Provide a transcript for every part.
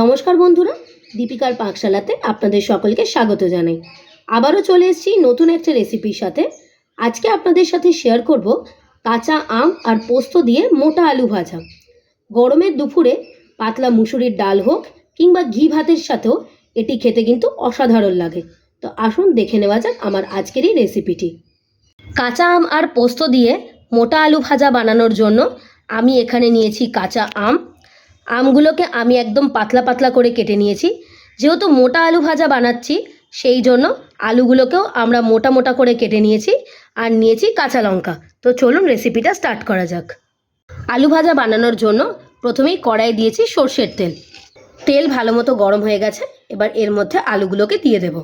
নমস্কার বন্ধুরা, দীপিকার পাকশালাতে আপনাদের সকলকে স্বাগত জানাই। আবারও চলে এসেছি নতুন একটা রেসিপির সাথে। আজকে আপনাদের সাথে শেয়ার করব কাঁচা আম আর পোস্ত দিয়ে মোটা আলু ভাজা। গরমের দুপুরে পাতলা মুসুরির ডাল হোক কিংবা ঘি ভাতের সাথেও এটি খেতে কিন্তু অসাধারণ লাগে। তো আসুন দেখে নেওয়া যাক আমার আজকের এই রেসিপিটি। কাঁচা আম আর পোস্ত দিয়ে মোটা আলু ভাজা বানানোর জন্য আমি এখানে নিয়েছি কাঁচা আম আমগুলোকে আমি একদম পাতলা পাতলা করে কেটে নিয়েছি। যেহেতু মোটা আলু ভাজা বানাচ্ছি, সেই জন্য আলুগুলোকেও আমরা মোটা মোটা করে কেটে নিয়েছি আর নিয়েছি কাঁচা লঙ্কা। তো চলুন রেসিপিটা স্টার্ট করা যাক। আলু ভাজা বানানোর জন্য প্রথমেই কড়াই দিয়েছি সর্ষের তেল। তেল ভালো মতো গরম হয়ে গেছে, এবার এর মধ্যে আলুগুলোকে দিয়ে দেব।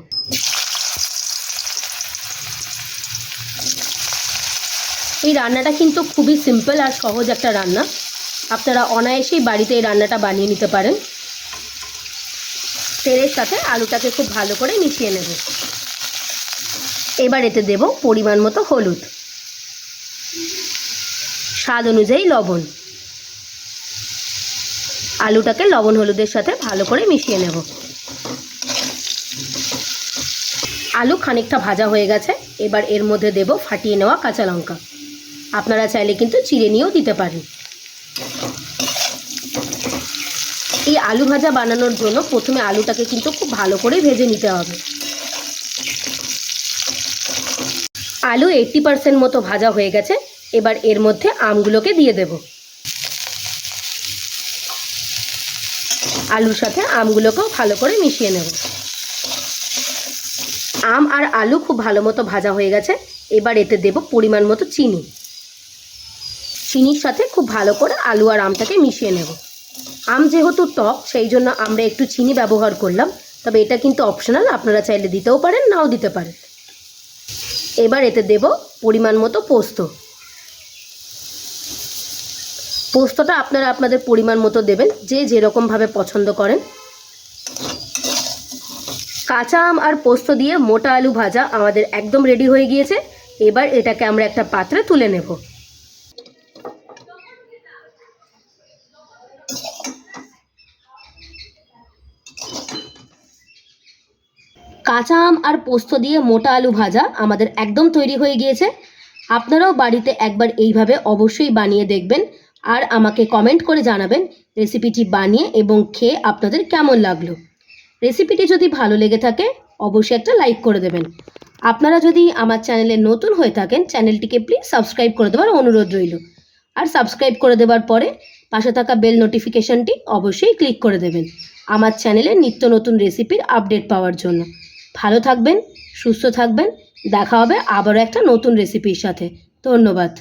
এই রান্নাটা কিন্তু খুবই সিম্পল আর সহজ একটা রান্না। আপনারা অনায়াসেই বাড়িতে এই রান্নাটা বানিয়ে নিতে পারেন। তেলের সাথে আলুটাকে খুব ভালো করে মিশিয়ে নেব। এবার এতে দেব পরিমাণ মতো হলুদ। স্বাদ অনুযায়ী লবণ। আলুটাকে লবণ হলুদের সাথে ভালো করে মিশিয়ে নেব। আলু খানিকটা ভাজা হয়ে গেছে। এবার এর মধ্যে দেব ফাটিয়ে নেওয়া কাঁচা লঙ্কা। আপনারা চাইলে কিন্তু চিড়ে নিয়েও দিতে পারেন। এই আলু ভাজা বানানোর জন্য প্রথমে আলুটাকে কিন্তু খুব ভালো করে ভেজে নিতে হবে। আলু এইটটি পার্সেন্ট মতো ভাজা হয়ে গেছে, এবার এর মধ্যে আমগুলোকে দিয়ে দেব। আলুর সাথে আমগুলোকেও ভালো করে মিশিয়ে নেব। আম আর আলু খুব ভালো মতো ভাজা হয়ে গেছে, এবার এতে দেব পরিমাণ মতো চিনি। চিনির সাথে খুব ভালো করে আলু আর আমটাকে মিশিয়ে নেব। আম যেহেতু টক, সেই জন্য আমরা একটু চিনি ব্যবহার করলাম। তবে এটা কিন্তু অপশনাল আপনারা চাইলে দিতেও পারেন, নাও দিতে পারেন। এবার এতে দেব পরিমাণ মতো পোস্ত। পোস্তটা আপনারা আপনাদের পরিমাণ মতো দেবেন, যে যেরকমভাবে পছন্দ করেন। কাঁচা আম আর পোস্ত দিয়ে মোটা আলু ভাজা আমাদের একদম রেডি হয়ে গিয়েছে। এবার এটাকে আমরা একটা পাত্রে তুলে নেব। কাঁচা আম আর পোস্ত দিয়ে মোটা আলু ভাজা আমাদের একদম তৈরি হয়ে গিয়েছে। আপনারাও বাড়িতে একবার এইভাবে অবশ্যই বানিয়ে দেখবেন আর আমাকে কমেন্ট করে জানাবেন রেসিপিটি বানিয়ে এবং খেয়ে আপনাদের কেমন লাগল। রেসিপিটি যদি ভালো লেগে থাকে, অবশ্যই একটা লাইক করে দেবেন। আপনারা যদি আমার চ্যানেলে নতুন হয়ে থাকেন চ্যানেলটিকে প্লিজ সাবস্ক্রাইব করে দেওয়ার অনুরোধ রইল। আর সাবস্ক্রাইব করে দেওয়ার পরে পাশে থাকা বেল নোটিফিকেশনটি অবশ্যই ক্লিক করে দেবেন। আমার চ্যানেলে নিত্য নতুন রেসিপির আপডেট পাওয়ার জন্য। ভালো থাকবেন সুস্থ থাকবেন। দেখা হবে আবারও একটা নতুন রেসিপির সাথে। ধন্যবাদ।